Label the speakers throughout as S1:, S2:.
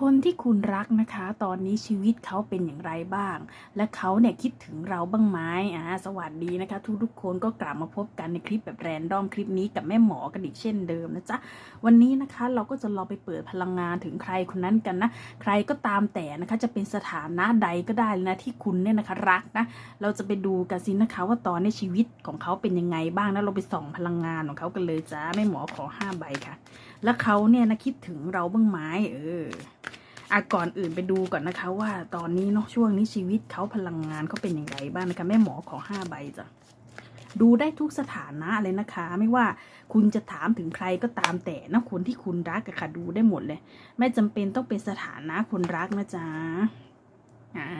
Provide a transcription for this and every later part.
S1: คนที่คุณรักนะคะ ตอนนี้ชีวิตเขาเป็นอย่างไรบ้าง และเขาเนี่ยคิดถึงเราบ้างไหมอ่าสวัสดีนะคะ ทุกทุกคนก็กลับมาพบกันในคลิปแบบแรนดอมคลิปนี้กับแม่หมอกันอีกเช่นเดิมนะจ๊ะวันนี้นะคะเราก็จะลองไปเปิดพลังงานถึงใครคนนั้นกันนะใครก็ตามแต่นะคะจะเป็นสถานะใดก็ได้นะที่คุณเนี่ยนะคะรักนะเราจะไปดูกันสินะคะ ว่าตอนในชีวิตของเขาเป็นยังไงบ้างนะเราไปส่องพลังงานของเขากันเลยจ้าแม่หมอขอห้าใบค่ะ แล้วเขาเนี่ยนะคิดถึงเราบ้างไหมเออ อะก่อนอื่นไปดูก่อนนะคะ ว่าตอนนี้เนาะช่วงนี้ชีวิตเขาพลังงานเขาเป็นอย่างไรบ้างนะคะแม่หมอขอห้าใบจ้ะดูได้ทุกสถานะเลยนะคะ ไม่ว่าคุณจะถามถึงใครก็ตามแต่นะคนที่คุณรักอะค่ะดูได้หมดเลย ไม่จำเป็นต้องเป็นสถานะคนรักนะจ๊ะอ่า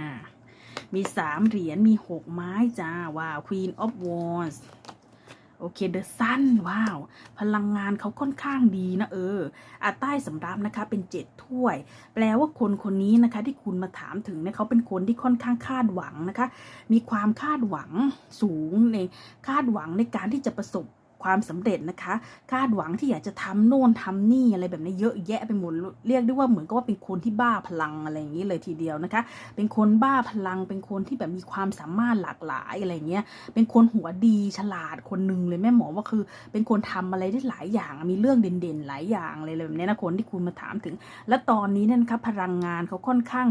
S1: มีสามเหรียญมีหกไม้จ้าว้าว Queen of Wands โอเคเดอะซันว้าว พลังงานเขาค่อนข้างดีนะเอออาใต้สำรับนะคะเป็นเจ็ดถ้วย แปลว่าคนคนนี้นะคะ ที่คุณมาถามถึงเนี่ยเขาเป็นคนที่ค่อนข้างคาดหวังนะคะ มีความคาดหวังสูงในคาดหวังในการที่จะประสบ ความสำเร็จนะคะ คาดหวังที่อยากจะทำโน่นทำนี่อะไรแบบนี้เยอะแยะไปหมดเรียกได้ว่าเหมือนกับว่าเป็นคนที่บ้าพลังอะไรอย่างนี้เลยทีเดียวนะคะ เป็นคนบ้าพลัง เป็นคนที่แบบมีความสามารถหลากหลายอะไรเงี้ย เป็นคนหัวดีฉลาดคนหนึ่งเลยแม่หมอว่าคือ เป็นคนทำอะไรได้หลายอย่างมีเรื่องเด่นๆ หลายอย่างเลยแบบนี้นะคนที่คุณมาถามถึง และตอนนี้เนี่ยนะคะพลังงานเขาค่อนข้าง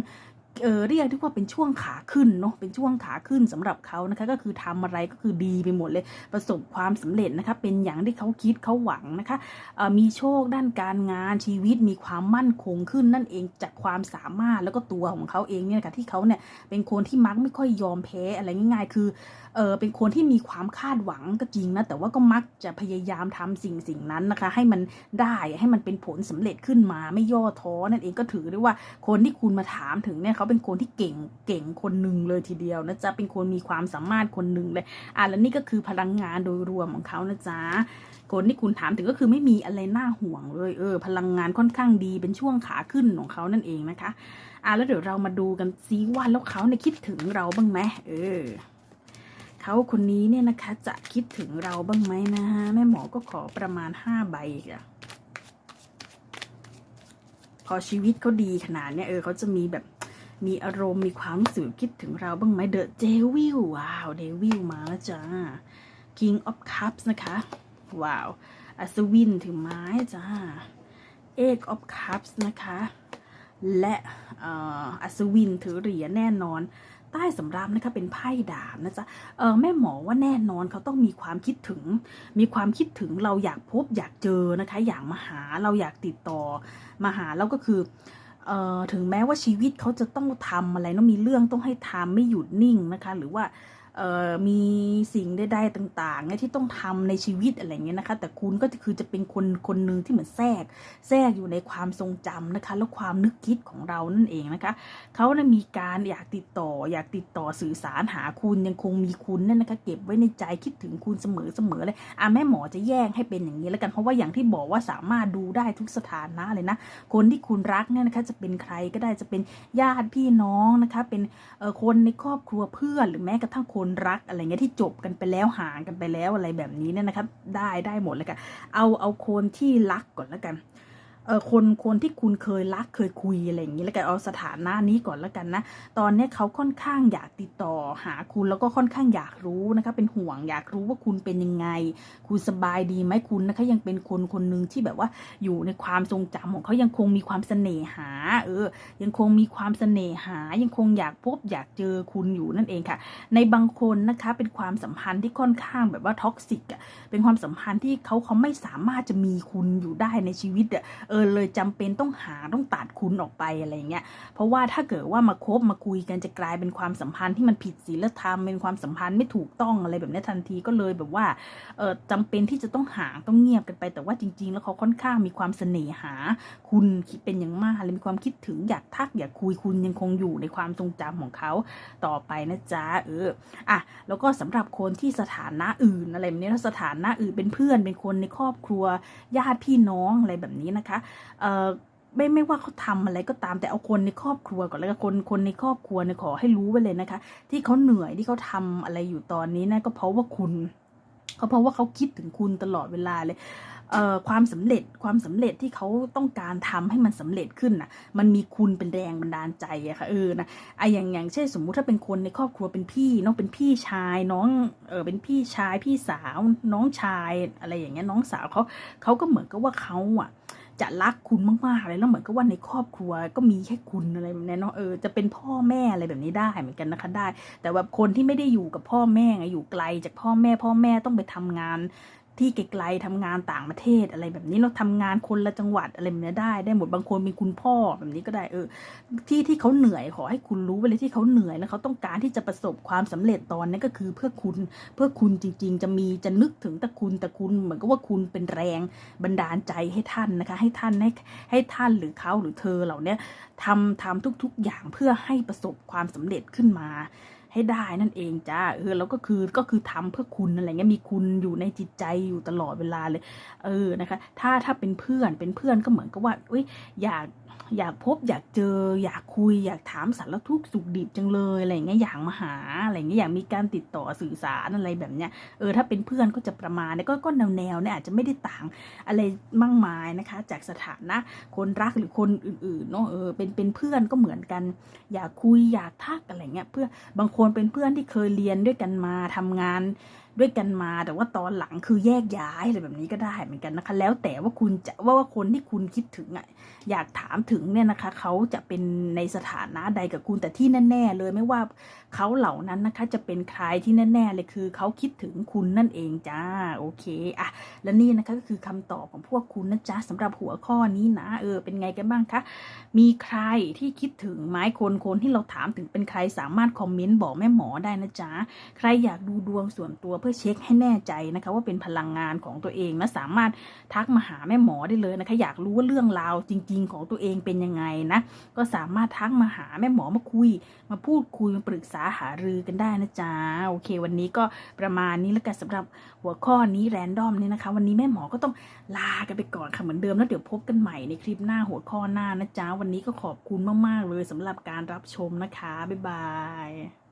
S1: เออเรียกได้ว่าเป็นช่วงขาขึ้นเนาะเป็นช่วงขาขึ้นสำหรับเขานะคะก็คือทำอะไรก็คือดีไปหมดเลย ประสบความสำเร็จนะคะเป็นอย่างที่เขาคิดเขาหวังนะคะเอ่อมีโชคด้านการงานชีวิตมีความมั่นคงขึ้นนั่นเองจากความสามารถแล้วก็ตัวของเขาเองเนี่ยนะคะที่เขาเนี่ยเป็นคนที่มักไม่ค่อยยอมแพ้อะไรง่าย ๆ คือเออเป็นคนที่มีความคาดหวังก็จริงนะแต่ว่าก็มักจะพยายามทำสิ่งสิ่งนั้นนะคะ ให้มันได้ให้มันเป็นผลสำเร็จขึ้นมาไม่ย่อท้อนั่นเองก็ถือได้ว่าคนที่คุณมาถามถึงเนี่ยเขาเป็นคนที่เก่งเก่งคนหนึ่งเลยทีเดียวนะจ๊ะเป็นคนมีความสามารถคนหนึ่งเลยอะแล้วนี่ก็คือพลังงานโดยรวมของเขานะจ๊ะคนที่คุณถามถึงก็คือไม่มีอะไรน่าห่วงเลยเออ พลังงานค่อนข้างดีเป็นช่วงขาขึ้นของเขานั่นเองนะคะอะแล้วเดี๋ยวเรามาดูกันซิว่าแล้วเขาเนี่ยคิดถึงเราบ้างไหมเออเขาคนนี้เนี่ยนะคะ จะคิดถึงเราบ้างไหมนะฮะแม่หมอก็ขอประมาณห้าใบค่ะพอชีวิตเขาดีขนาดเนี้ยเออเขาจะมีแบบ มีอารมณ์มีความรู้สึกคิดถึงเราบ้างไหมเดอะเจวิลว้าวเดวิลมาแล้วจ้า King of Cups นะคะ ว้าว อัศวินถือไม้จ้า Eight of Cups นะคะ และอัศวินถือเหรียญแน่นอนใต้สำรับนะคะเป็นไพ่ดาบนะจ๊ะเออแม่หมอว่าแน่นอนเขาต้องมีความคิดถึง มีความคิดถึงเราอยากพบอยากเจอนะคะ อยากมาหาเราอยากติดต่อมาหาแล้วก็คือ เอ่อถึงแม้ว่าชีวิตเขาจะต้องทำอะไรต้องมีเรื่องต้องให้ทำไม่หยุดนิ่งนะคะ หรือว่า มีสิ่งใดๆต่างๆที่ต้องทำในชีวิตอะไรเงี้ยนะคะ แต่คุณก็คือจะเป็นคนคนหนึ่งที่เหมือนแทรก แทรกอยู่ในความทรงจำนะคะ แล้วความนึกคิดของเรานั่นเองนะคะเขานะมีการอยากติดต่อ อยากติดต่อสื่อสารหาคุณยังคงมีคุณนี่ยนะคะ เก็บไว้ในใจคิดถึงคุณเสมอเสมอเลยอะแม่หมอจะแยกให้เป็นอย่างนี้แล้วกันเพราะว่าอย่างที่บอกว่าสามารถดูได้ทุกสถานะเลยนะ คนที่คุณรักเนี่ยนะคะจะเป็นใครก็ได้จะเป็นญาติพี่น้องนะคะ เป็นคนในครอบครัวเพื่อนหรือแม้กระทั่งคนนรักอะไรเงี้ยที่จบกันไปแล้วห่างกันไปแล้วอะไรแบบนี้เนี่ยนะครับ ได้ได้หมดเลยกันเอาเอาคนที่รักก่อนแล้วกัน เออคนคนที่คุณเคยรักเคยคุยอะไรอย่างนี้แล้วกันเอาสถานะนี้ก่อนแล้วกันนะ ตอนนี้เขาค่อนข้างอยากติดต่อหาคุณแล้วก็ค่อนข้างอยากรู้นะคะ เป็นห่วงอยากรู้ว่าคุณเป็นยังไง คุณสบายดีไหมคุณนะคะยังเป็นคนคนหนึ่งที่แบบว่าอยู่ในความทรงจำของเขายังคงมีความเสน่หา เออ ยังคงมีความเสน่หา ยังคงอยากพบอยากเจอคุณอยู่นั่นเองค่ะ ในบางคนนะคะเป็นความสัมพันธ์ที่ค่อนข้างแบบว่าท็อกซิกอะเป็นความสัมพันธ์ที่เขาเขาไม่สามารถจะมีคุณอยู่ได้ในชีวิตอะเออเลยจำเป็นต้องหาต้องตัดคุณออกไปอะไรเงี้ยเพราะว่าถ้าเกิดว่ามาคบมาคุยกันจะกลายเป็นความสัมพันธ์ที่มันผิดศีลธรรมเป็นความสัมพันธ์ไม่ถูกต้องอะไรแบบนี้ทันทีก็เลยแบบว่าเออจำเป็นที่จะต้องห่างต้องเงียบกันไป แต่ว่าจริง ๆ แล้วเขาค่อนข้างมีความเสน่หา คุณคิดเป็นอย่างมากเลยมีความคิดถึงอยากทักอยากคุยคุณยังคงอยู่ในความทรงจำของเขาต่อไปนะจ๊ะเอออะแล้วก็สำหรับคนที่สถานะอื่นอะไรแบบนี้ถ้าสถานะอื่นเป็นเพื่อนเป็นคนในครอบครัวญาติพี่น้องอะไรแบบนี้นะคะไม่ไม่ว่าเขาทำอะไรก็ตามแต่เอาคนในครอบครัวก่อนแล้วกันคนคนในครอบครัวเนี่ยขอให้รู้ไว้เลยนะคะ ที่เขาเหนื่อยที่เขาทำอะไรอยู่ตอนนี้นะก็เพราะว่าคุณเขาเพราะว่าเขาคิดถึงคุณตลอดเวลาเลยเอ่อความสำเร็จความสำเร็จที่เขาต้องการทำให้มันสำเร็จขึ้นน่ะ มันมีคุณเป็นแรงบันดาลใจอะค่ะเออนะไออย่างอย่างเช่นสมมุติถ้าเป็นคนในครอบครัวเป็นพี่น้องเป็นพี่ชายน้องเออเป็นพี่ชายพี่สาวน้องชายอะไรอย่างเงี้ยน้องสาวเขาเขาก็เหมือนกับว่าเขาอะ จะรักคุณมากๆเลยแล้วเหมือนกับว่าในครอบครัวก็มีแค่คุณอะไรแบบนี้เนาะเออจะเป็นพ่อแม่อะไรแบบนี้ได้เหมือนกันนะคะได้ แต่แบบคนที่ไม่ได้อยู่กับพ่อแม่ไงอยู่ไกลจากพ่อแม่พ่อแม่ต้องไปทำงาน ที่ไกลๆทำงานต่างประเทศอะไรแบบนี้เราทำงานคนละจังหวัดอะไรแบบนี้ได้ ได้หมดบางคนเป็นคุณพ่อแบบนี้ก็ได้เออ ที่ที่เขาเหนื่อยขอให้คุณรู้ไว้เลยที่เขาเหนื่อยแล้วเขาต้องการที่จะประสบความสำเร็จตอนนี้ก็คือเพื่อคุณเพื่อคุณจริง ๆ จะมีจะนึกถึงแต่คุณแต่คุณเหมือนกับว่าคุณเป็นแรงบันดาลใจให้ท่านนะคะ ให้ท่านให้ให้ท่านหรือเขาหรือเธอเหล่านี้ทำทำทุก ๆ อย่างเพื่อให้ประสบความสำเร็จขึ้นมา ให้ได้นั่นเองจ้าเออแล้วก็คือก็คือทำเพื่อคุณอะไรเงี้ยมีคุณอยู่ในจิตใจอยู่ตลอดเวลาเลย เออนะคะ ถ้าถ้าเป็นเพื่อนเป็นเพื่อนก็เหมือนกับว่าอุ้ยอยาก อยากพบอยากเจอ อยากคุย อยากถามสารทุกข์สุขดิบจังเลยอะไรเงี้ยอยากมาหาอะไรเงี้ยอยากมีการติดต่อสื่อสารอะไรแบบเนี้ยเออถ้าเป็นเพื่อนก็จะประมาณเนี้ยก็ก็แนวแนวๆเนี่ยอาจจะไม่ได้ต่างอะไรมากมายนะคะ จากสถานะคนรักหรือคนอื่นๆเนาะเออเป็นเป็นเพื่อนก็เหมือนกัน อยากคุยอยากทักอะไรเงี้ยเพื่อบางคนเป็นเพื่อนที่เคยเรียนด้วยกันมาทำงาน ด้วยกันมาแต่ว่าตอนหลังคือแยกย้ายอะไรแบบนี้ก็ได้เหมือนกันนะคะ แล้วแต่ว่าคุณจะว่าว่าคนที่คุณคิดถึงอะอยากถามถึงเนี่ยนะคะ เขาจะเป็นในสถานะใดกับคุณแต่ที่แน่ ๆ เลยไม่ว่าเขาเหล่านั้นนะคะจะเป็นใครที่แน่ๆเลยคือเขาคิดถึงคุณนั่นเองจ้าโอเคอะและนี่นะคะก็คือคำตอบของพวกคุณนะจ๊ะสำหรับหัวข้อนี้นะเออเป็นไงกันบ้างคะมีใครที่คิดถึงไหมคนคนที่เราถามถึงเป็นใครสามารถคอมเมนต์บอกแม่หมอได้นะจ๊ะใครอยากดูดวงส่วนตัวพื่อเช็คให้แน่ใจนะคะว่าเป็นพลังงานของตัวเองและสามารถทักมาหาแม่หมอได้เลยนะคะอยากรู้ว่าเรื่องราวจริง ๆ ของตัวเองเป็นยังไงนะก็สามารถทักมาหาแม่หมอมาคุย มาพูดคุยมาปรึกษาหารือกันได้นะจ๊ะโอเค วันนี้ก็ประมาณนี้แล้วกันสำหรับหัวข้อนี้แรนดอมนี่นะคะ วันนี้แม่หมอก็ต้องลากันไปก่อนค่ะเหมือนเดิมแล้วเดี๋ยวพบกันใหม่ในคลิปหน้าหัวข้อหน้านะจ๊ะวันนี้ก็ขอบคุณมากๆเลยสำหรับการรับชมนะคะบ๊ายบาย